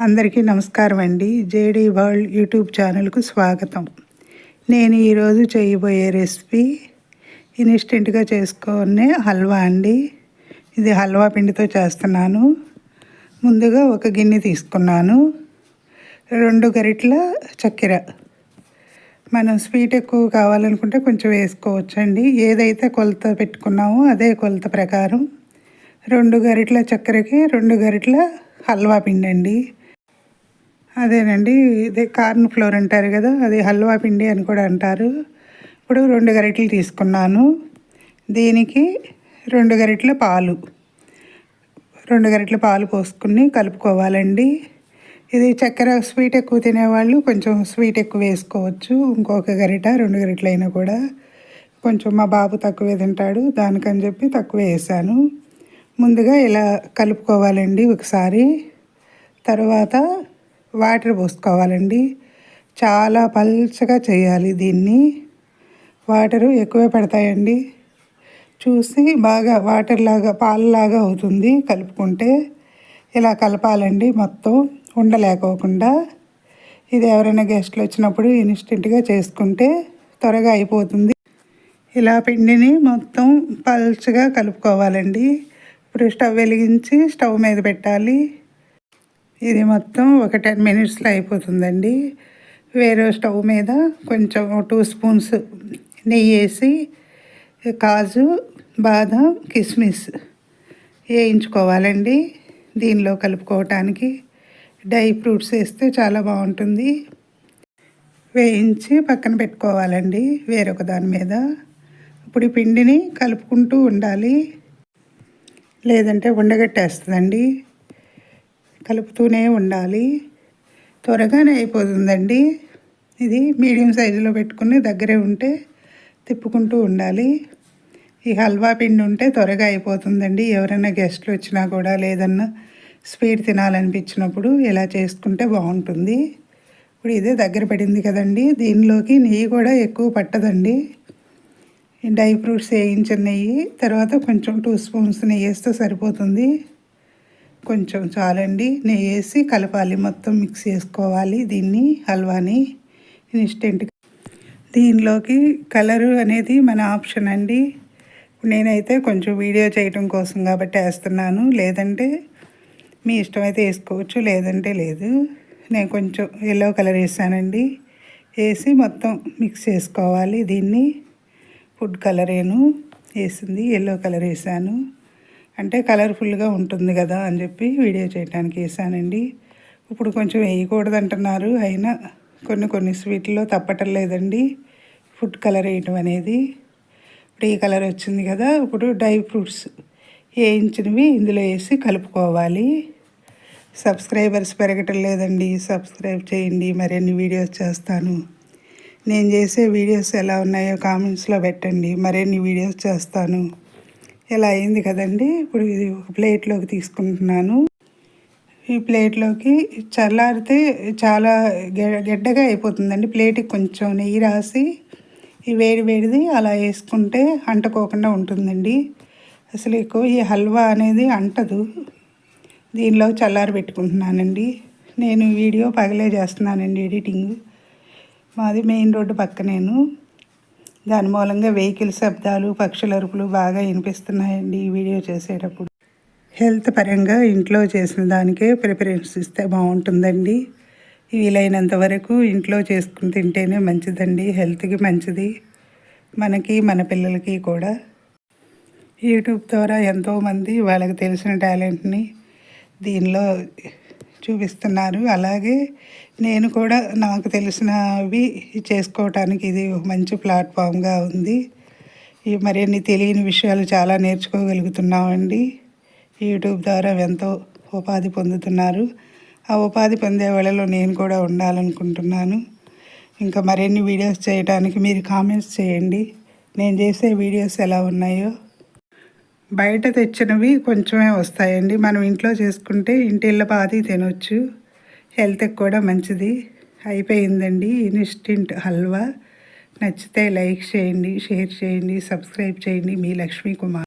అందరికీ నమస్కారం అండి. జేడీ వరల్డ్ యూట్యూబ్ ఛానల్కు స్వాగతం. నేను ఈరోజు చేయబోయే రెసిపీ ఇన్స్టెంట్గా చేసుకునే హల్వా అండి. ఇది హల్వా పిండితో చేస్తున్నాను. ముందుగా ఒక గిన్నె తీసుకున్నాను. రెండు గరిటల చక్కెర. మనం స్వీట్ ఎక్కువ కావాలనుకుంటే కొంచెం వేసుకోవచ్చండి. ఏదైతే కొలత పెట్టుకున్నామో అదే కొలత ప్రకారం రెండు గరిటల చక్కెరకి రెండు గరిటల హల్వా పిండి అండి అదేనండి ఇదే కార్న్ ఫ్లోర్ అంటారు కదా అది హల్వా పిండి అని కూడా అంటారు. ఇప్పుడు రెండు గరిటలు తీసుకున్నాను. దీనికి రెండు గరిటల పాలు. రెండు గరిటల పాలు పోసుకుని కలుపుకోవాలండి. ఇది చక్కెర స్వీట్ ఎక్కువ తినేవాళ్ళు కొంచెం స్వీట్ ఎక్కువ వేసుకోవచ్చు. ఇంకొక గరిట రెండు గరిటలైనా కూడా. కొంచెం మా బాబు తక్కువే తింటాడు దానికని చెప్పి తక్కువ వేసాను. ముందుగా ఇలా కలుపుకోవాలండి ఒకసారి. తర్వాత వాటర్ పోసుకోవాలండి. చాలా పల్చగా చేయాలి దీన్ని. వాటరు ఎక్కువే పెడతాయండి. చూసి బాగా వాటర్ లాగా పాలలాగా అవుతుంది కలుపుకుంటే. ఇలా కలపాలండి మొత్తం ఉండలేకోకుండా. ఇది ఎవరైనా గెస్ట్లు వచ్చినప్పుడు ఇన్స్టెంట్గా చేసుకుంటే త్వరగా అయిపోతుంది. ఇలా పిండిని మొత్తం పల్చగా కలుపుకోవాలండి. ఇప్పుడు స్టవ్ వెలిగించి స్టవ్ మీద పెట్టాలి. ఇది మొత్తం ఒక టెన్ మినిట్స్లో అయిపోతుందండి. వేరే స్టవ్ మీద కొంచెం టూ స్పూన్స్ నెయ్యి వేసి కాజు బాదం కిస్మిస్ వేయించుకోవాలండి. దీనిలో కలుపుకోవటానికి డ్రై ఫ్రూట్స్ వేస్తే చాలా బాగుంటుంది. వేయించి పక్కన పెట్టుకోవాలండి వేరొక దాని మీద. ఇప్పుడు పిండిని కలుపుకుంటూ ఉండాలి. లేదంటే ఉండగట్టేస్తుందండి. కలుపుతూనే ఉండాలి. త్వరగానే అయిపోతుందండి. ఇది మీడియం సైజులో పెట్టుకుని దగ్గరే ఉంటే తిప్పుకుంటూ ఉండాలి. ఈ హల్వా పిండి ఉంటే త్వరగా అయిపోతుందండి. ఎవరైనా గెస్ట్లు వచ్చినా కూడా లేదన్నా స్వీట్ తినాలనిపించినప్పుడు ఇలా చేసుకుంటే బాగుంటుంది. ఇప్పుడు ఇదే దగ్గర పడింది కదండి. దీనిలోకి నెయ్యి కూడా ఎక్కువ పట్టదండి. డ్రై ఫ్రూట్స్ వేయించిన నెయ్యి తర్వాత కొంచెం టూ స్పూన్స్ నెయ్యి వేస్తే సరిపోతుంది. కొంచెం చాలండి. నెయ్యి వేసి కలపాలి. మొత్తం మిక్స్ చేసుకోవాలి. దీన్ని హల్వాని ఇన్స్టెంట్ దీనిలోకి కలరు అనేది మన ఆప్షన్ అండి. నేనైతే కొంచెం వీడియో చేయటం కోసం కాబట్టి వేస్తున్నాను. లేదంటే మీ ఇష్టమైతే వేసుకోవచ్చు. లేదంటే లేదు. నేను కొంచెం ఎల్లో కలర్ వేసానండి. వేసి మొత్తం మిక్స్ చేసుకోవాలి. దీన్ని ఫుడ్ కలరేను వేసింది ఎల్లో కలర్ వేసాను. అంటే కలర్ఫుల్గా ఉంటుంది కదా అని చెప్పి వీడియో చేయడానికి వేసానండి. ఇప్పుడు కొంచెం వేయకూడదు అంటున్నారు అయినా కొన్ని కొన్ని స్వీట్లో తప్పటం లేదండి. ఫుడ్ కలర్ వేయటం అనేది. ఇప్పుడు ఈ కలర్ వచ్చింది కదా ఇప్పుడు డ్రై ఫ్రూట్స్ వేయించినవి ఇందులో వేసి కలుపుకోవాలి. సబ్స్క్రైబర్స్ పెరగటం లేదండి. సబ్స్క్రైబ్ చేయండి. మరిన్ని వీడియోస్ చేస్తాను. నేను చేసే వీడియోస్ ఎలా ఉన్నాయో కామెంట్స్లో పెట్టండి. మరిన్ని వీడియోస్ చేస్తాను. ఇలా అయింది కదండి. ఇప్పుడు ఇది ఒక ప్లేట్లోకి తీసుకుంటున్నాను. ఈ ప్లేట్లోకి చల్లారితే చాలా గడ్డగా అయిపోతుందండి. ప్లేట్కి కొంచెం నెయ్యి రాసి ఈ వేడి వేడిది అలా వేసుకుంటే అంటుకోకుండా ఉంటుందండి. అసలు ఎక్కువ ఈ హల్వా అనేది అంటదు. దీనిలో చల్లారి పెట్టుకుంటున్నానండి. నేను వీడియో పగలే చేస్తున్నానండి ఎడిటింగ్. మాది మెయిన్ రోడ్డు పక్కనేను. దాని మూలంగా వెహికల్ శబ్దాలు పక్షుల అరుపులు బాగా వినిపిస్తున్నాయండి ఈ వీడియో చేసేటప్పుడు. హెల్త్ పరంగా ఇంట్లో చేసిన దానికే ప్రిఫరెన్స్ ఇస్తే బాగుంటుందండి. వీలైనంత వరకు ఇంట్లో చేసుకుని తింటేనే మంచిదండి. హెల్త్కి మంచిది. మనకి మన పిల్లలకి కూడా. యూట్యూబ్ ద్వారా ఎంతోమంది వాళ్ళకి తెలిసిన టాలెంట్ని దీనిలో చూపిస్తున్నారు. అలాగే నేను కూడా నాకు తెలిసినవి చేసుకోవటానికి ఇది ఒక మంచి ప్లాట్ఫామ్గా ఉంది. ఈ మరిన్ని తెలియని విషయాలు చాలా నేర్చుకోగలుగుతున్నామండి. యూట్యూబ్ ద్వారా ఎంతో ఉపాధి పొందుతున్నారు. ఆ ఉపాధి పొందే వేళలో నేను కూడా ఉండాలనుకుంటున్నాను. ఇంకా మరిన్ని వీడియోస్ చేయడానికి మీరు కామెంట్స్ చేయండి. నేను చేసే వీడియోస్ ఎలా ఉన్నాయో బయట తెచ్చినవి కొంచెమే వస్తాయండి. మనం ఇంట్లో చేసుకుంటే ఇంటిళ్ళ పాది తినొచ్చు. హెల్త్కి కూడా మంచిది. అయిపోయిందండి. ఇన్స్టెంట్ హల్వా. నచ్చితే లైక్ చేయండి షేర్ చేయండి సబ్స్క్రైబ్ చేయండి. మీ లక్ష్మీ కుమార్.